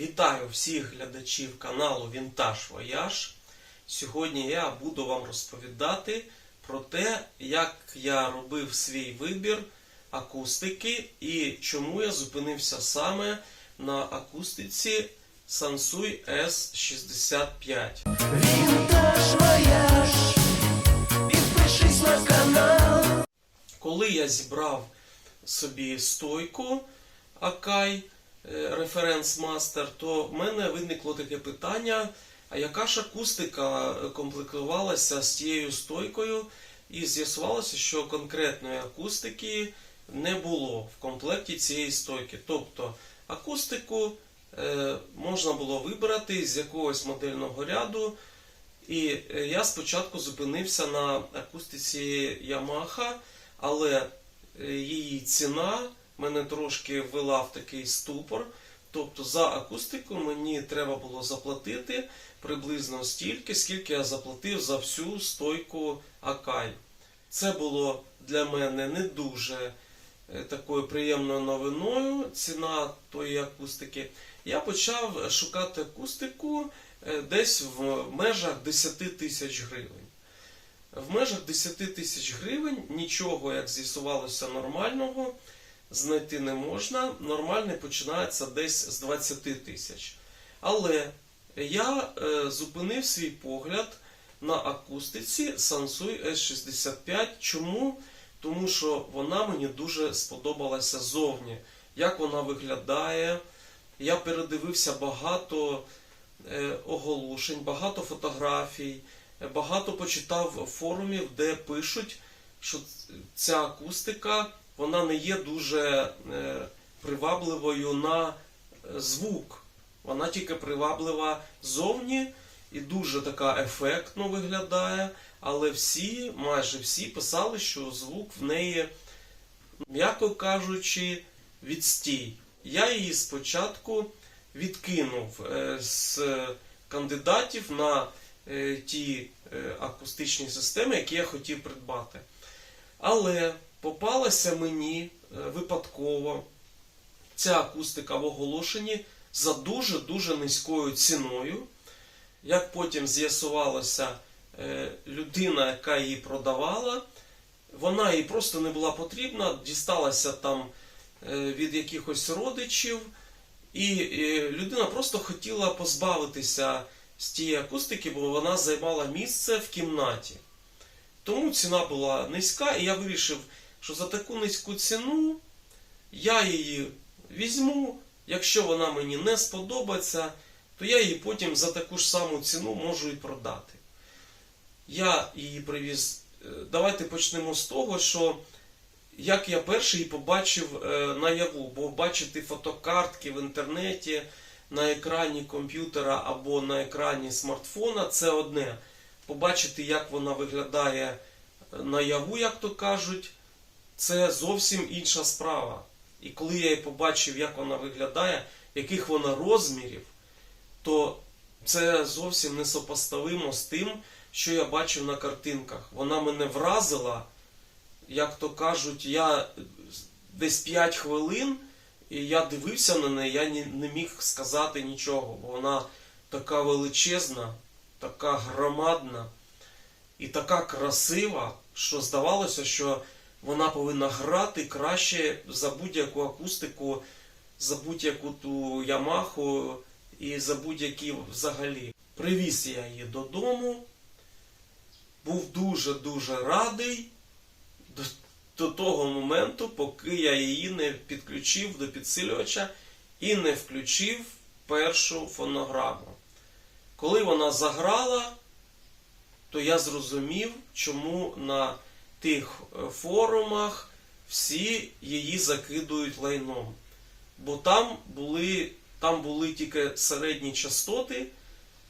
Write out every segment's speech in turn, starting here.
Вітаю всіх глядачів каналу Вінтаж Вояж. Сьогодні я буду вам розповідати про те, як я робив свій вибір акустики і чому я зупинився саме на акустиці Sansui S65. Винтаж вояж, підпишись на канал. Коли я зібрав собі стойку Акай Reference Master, то в мене виникло таке питання: а яка ж акустика комплектувалася з тією стойкою? І з'ясувалося, що конкретної акустики не було в комплекті цієї стойки. Тобто акустику е, можна було вибрати з якогось модельного ряду. І е, я спочатку зупинився на акустиці Yamaha, але е, її ціна мене трошки ввела в такий ступор. Тобто за акустику мені треба було заплатити приблизно стільки, скільки я заплатив за всю стойку Акай. Це було для мене не дуже е, такою приємною новиною, ціна тої акустики. Я почав шукати акустику е, десь в межах 10 тисяч гривень. В межах 10 тисяч гривень нічого, як з'ясувалося, нормального знайти не можна. Нормальний починається десь з 20 тисяч. Але я е, зупинив свій погляд на акустиці Sansui S65. Чому? Тому що вона мені дуже сподобалася зовні, як вона виглядає. Я передивився багато е, оголошень, багато фотографій, е, багато почитав форумів, де пишуть, що ця акустика вона не є дуже е, привабливою на е, звук. Вона тільки приваблива зовні і дуже така ефектно виглядає. Але всі, майже всі писали, що звук в неї, м'яко кажучи, відстій. Я її спочатку відкинув е, з кандидатів на ті акустичні системи, які я хотів придбати. Але попалася мені е, випадково ця акустика в оголошенні за дуже-дуже низькою ціною. Як потім з'ясувалося, е, людина, яка її продавала, вона їй просто не була потрібна, дісталася там е, від якихось родичів, і людина просто хотіла позбавитися з тієї акустики, бо вона займала місце в кімнаті. Тому ціна була низька, і я вирішив, що за таку низьку ціну я її візьму. Якщо вона мені не сподобається, то я її потім за таку ж саму ціну можу і продати. Я її привіз. е, Давайте почнемо з того, що як я перший її побачив е, наяву, бо бачити фотокартки в інтернеті на екрані комп'ютера або на екрані смартфона це одне. Побачити, як вона виглядає наяву, як то кажуть, це зовсім інша справа. І коли я її побачив, як вона виглядає, яких вона розмірів, то це зовсім не сопоставимо з тим, що я бачив на картинках. Вона мене вразила, як то кажуть, я десь 5 хвилин, і я дивився на неї, я не міг сказати нічого, бо вона така величезна, така громадна і така красива, що здавалося, що вона повинна грати краще за будь-яку акустику, за будь-яку ту Ямаху і за будь-які взагалі. Привіз я її додому, був дуже-дуже радий до, до того моменту, поки я її не підключив до підсилювача і не включив першу фонограму. Коли вона заграла, то я зрозумів, чому на тих е, форумах всі її закидують лайном. Бо там були, там були тільки середні частоти,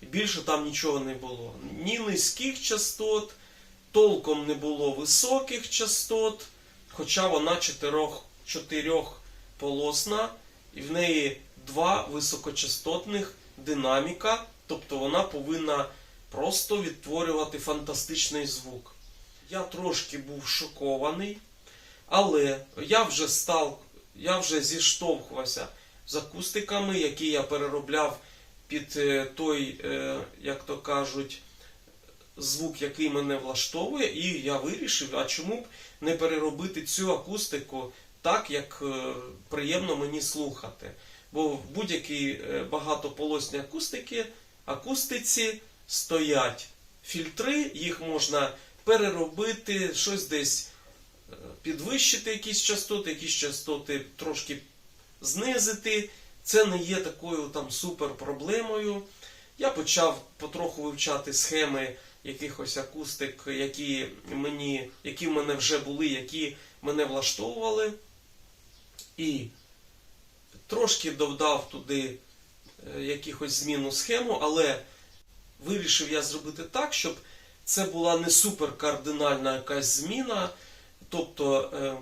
більше там нічого не було. Ні низьких частот, толком не було високих частот, хоча вона чотирьох, чотирьохполосна, і в неї два високочастотних динаміка, тобто вона повинна просто відтворювати фантастичний звук. Я трошки був шокований, але я вже став, я вже зіштовхувався з акустиками, які я переробляв під е, той, е, як то кажуть, звук, який мене влаштовує, і я вирішив, а чому б не переробити цю акустику так, як е, приємно мені слухати. Бо в будь-якій багатополосній акустики, акустиці стоять фільтри, їх можна переробити, щось десь е, підвищити якісь частоти, якісь частоти трошки знизити. Це не є такою там супер проблемою. Я почав потроху вивчати схеми якихось акустик, які, мені, які в мене вже були, які мене влаштовували. І трошки додав туди е, якихось змін у схему, але вирішив я зробити так, щоб це була не супер кардинальна якась зміна. Тобто, е,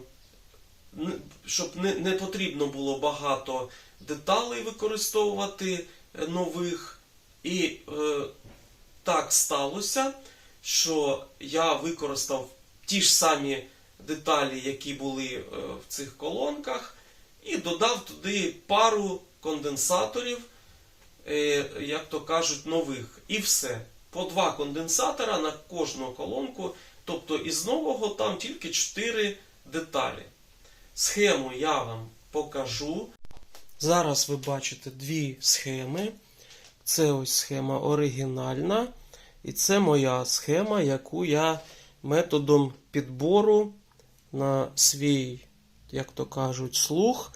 щоб не, не потрібно було багато деталей використовувати е, нових. І е, так сталося, що я використав ті ж самі деталі, які були в цих колонках, і додав туди пару конденсаторів, як то кажуть, нових. І все. По два конденсатора на кожну колонку. Тобто із нового там тільки 4 деталі. Схему я вам покажу. Зараз ви бачите дві схеми. Це ось схема оригінальна. І це моя схема, яку я методом підбору на свій, як то кажуть, слух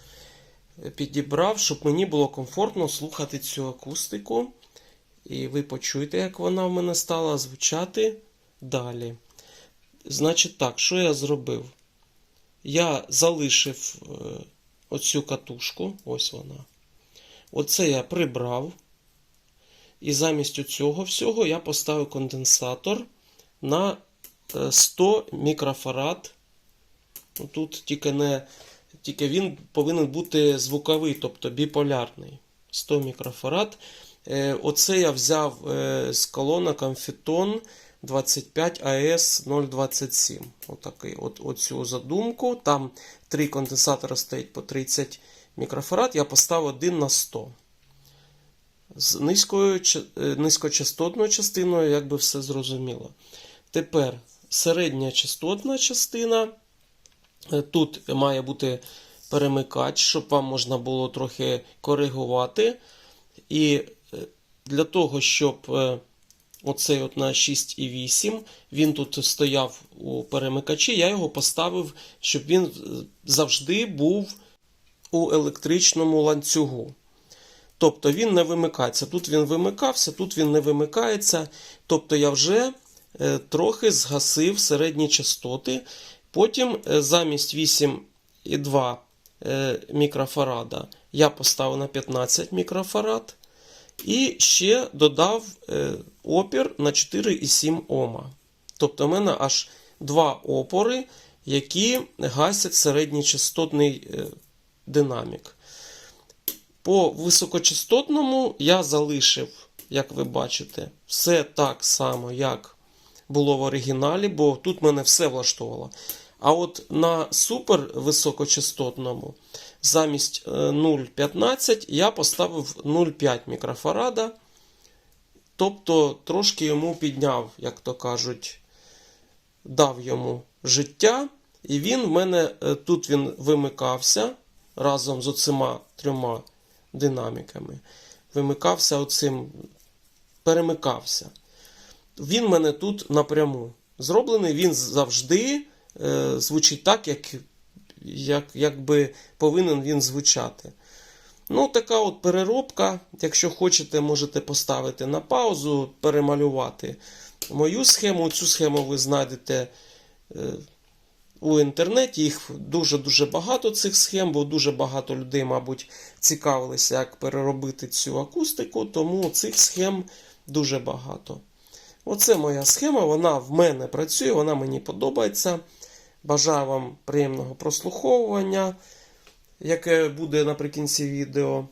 підібрав, щоб мені було комфортно слухати цю акустику. І ви почуєте, як вона в мене стала звучати далі. Значить так, що я зробив? Я залишив е, оцю катушку, ось вона. Оце я прибрав. І замість цього всього я поставив конденсатор на е, 100 мікрофарад. Ну, Тут тільки, не, тільки він повинен бути звуковий, тобто біполярний. 100 мікрофарад. Е, Оце я взяв е, з колонок Amfiton 25 AS 027. Отакий, от, оцю задумку. Там три конденсатора стоять по 30 мікрофарад. Я поставив один на 100 з низькою, е, низькочастотною частиною, якби все зрозуміло. Тепер середня частотна частина. Тут має бути перемикач, щоб вам можна було трохи коригувати. І для того, щоб е, оцей от на 6,8, він тут стояв у перемикачі, я його поставив, щоб він е, завжди був у електричному ланцюгу. Тобто він не вимикається. Тут він вимикався, тут він не вимикається. Тобто я вже е, трохи згасив середні частоти. Потім замість 8,2 е, мікрофарада я поставив на 15 мікрофарад. І ще додав е, опір на 4,7 Ома. Тобто в мене аж два опори, які гасять середньочастотний е, динамік. По високочастотному я залишив, як ви бачите, все так само, як було в оригіналі, бо тут мене все влаштовувало. А от на супер високочастотному замість е, 0,15 я поставив 0,5 мікрофарада. Тобто трошки йому підняв, як то кажуть, дав йому життя. І він в мене е, тут він вимикався разом з оцима трьома динаміками. Вимикався оцим, перемикався. Він в мене тут напряму зроблений, він завжди е, звучить так, як, як, якби повинен він звучати. Ну, така от переробка. Якщо хочете, можете поставити на паузу, перемалювати мою схему. Цю схему ви знайдете е, у інтернеті. Їх дуже-дуже багато цих схем, бо дуже багато людей, мабуть, цікавилися, як переробити цю акустику, тому цих схем дуже багато. Оце моя схема, вона в мене працює, вона мені подобається. Бажаю вам приємного прослуховування, яке буде наприкінці відео.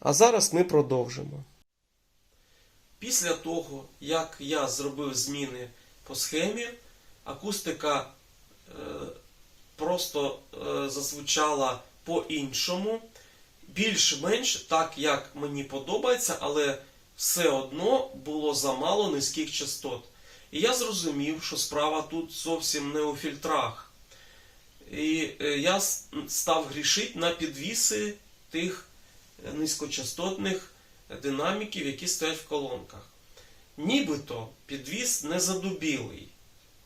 А зараз ми продовжимо. Після того, як я зробив зміни по схемі, акустика е, просто е, зазвучала по-іншому. більш-менш так, як мені подобається, але все одно було замало низьких частот. І я зрозумів, що справа тут зовсім не у фільтрах. І е, я став грішити на підвіси тих е, низькочастотних динаміків, які стоять в колонках. Нібито підвіс не задубілий,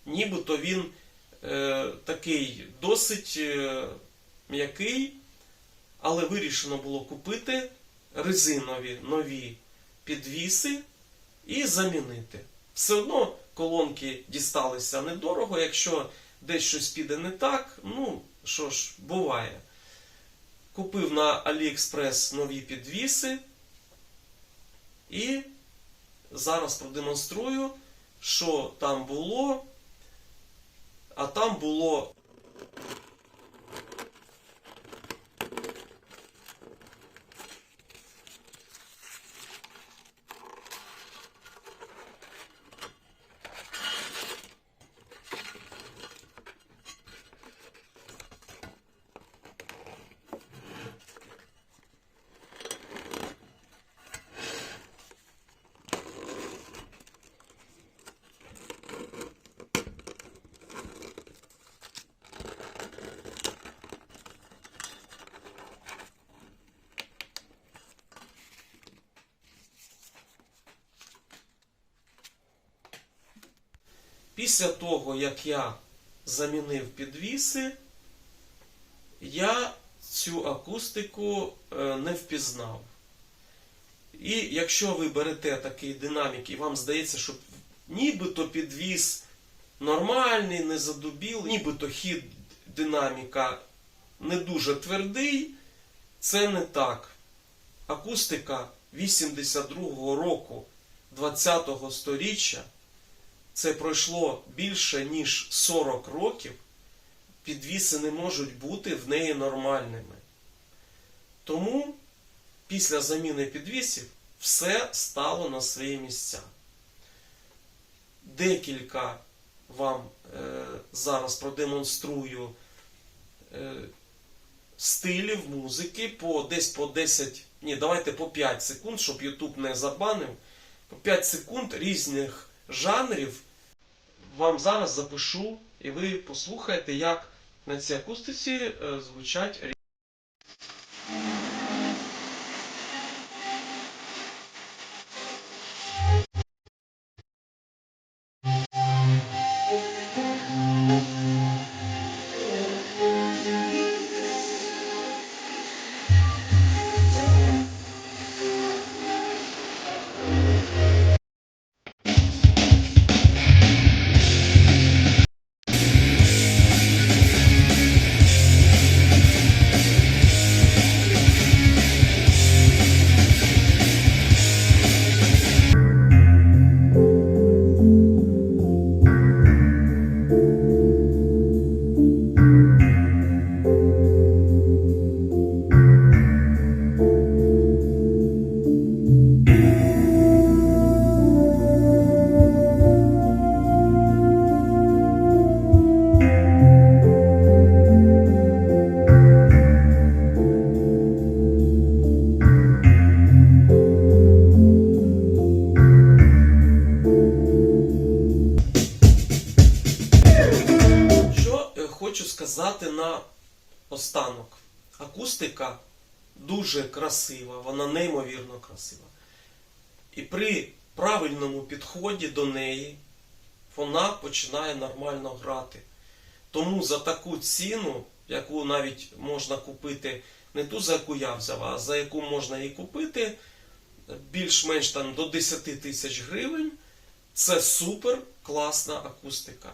нібито він е, такий досить е, м'який, але вирішено було купити резинові нові підвіси і замінити. Все одно колонки дісталися недорого, якщо десь щось піде не так, ну що ж, буває. Купив на AliExpress нові підвіси і зараз продемонструю, що там було. А там було Після того, як я замінив підвіси, я цю акустику е, не впізнав. І якщо ви берете такий динамік і вам здається, що нібито підвіс нормальний, не задубілий, нібито хід динаміка не дуже твердий, це не так. Акустика 82-го року 20-го сторіччя це пройшло більше ніж 40 років, підвіси не можуть бути в неї нормальними. Тому після заміни підвісів все стало на свої місця. Декілька вам е, зараз продемонструю е, стилів музики по десь по 10, ні, давайте по 5 секунд, щоб YouTube не забанив. По 5 секунд різних жанрів вам зараз запишу, і ви послухаєте, як на цій акустиці е, звучать останок. Акустика дуже красива, вона неймовірно красива. І при правильному підході до неї вона починає нормально грати. Тому за таку ціну, яку навіть можна купити, не ту, за яку я взяв, а за яку можна її купити, більш-менш там до 10 тисяч гривень, це супер класна акустика.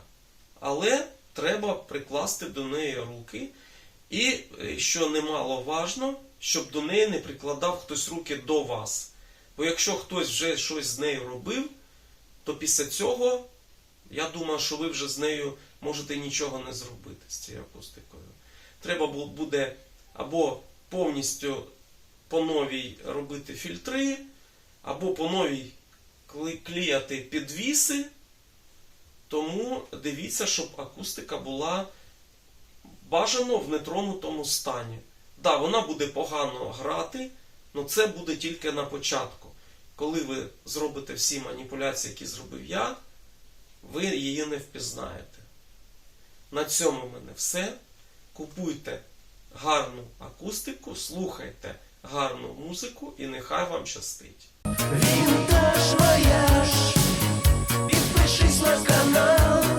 Але треба прикласти до неї руки. І, е, що немало важно, щоб до неї не прикладав хтось руки до вас. Бо якщо хтось вже щось з нею робив, то після цього я думаю, що ви вже з нею можете нічого не зробити з цією акустикою. Треба буде або повністю по новій робити фільтри, або по новій клеяти підвіси. Тому дивіться, щоб акустика була бажано в нетронутому стані. Так, да, вона буде погано грати, але це буде тільки на початку. Коли ви зробите всі маніпуляції, які зробив я, ви її не впізнаєте. На цьому в мене все. Купуйте гарну акустику, слухайте гарну музику і нехай вам щастить. Він теж вояж, підпишись на канал.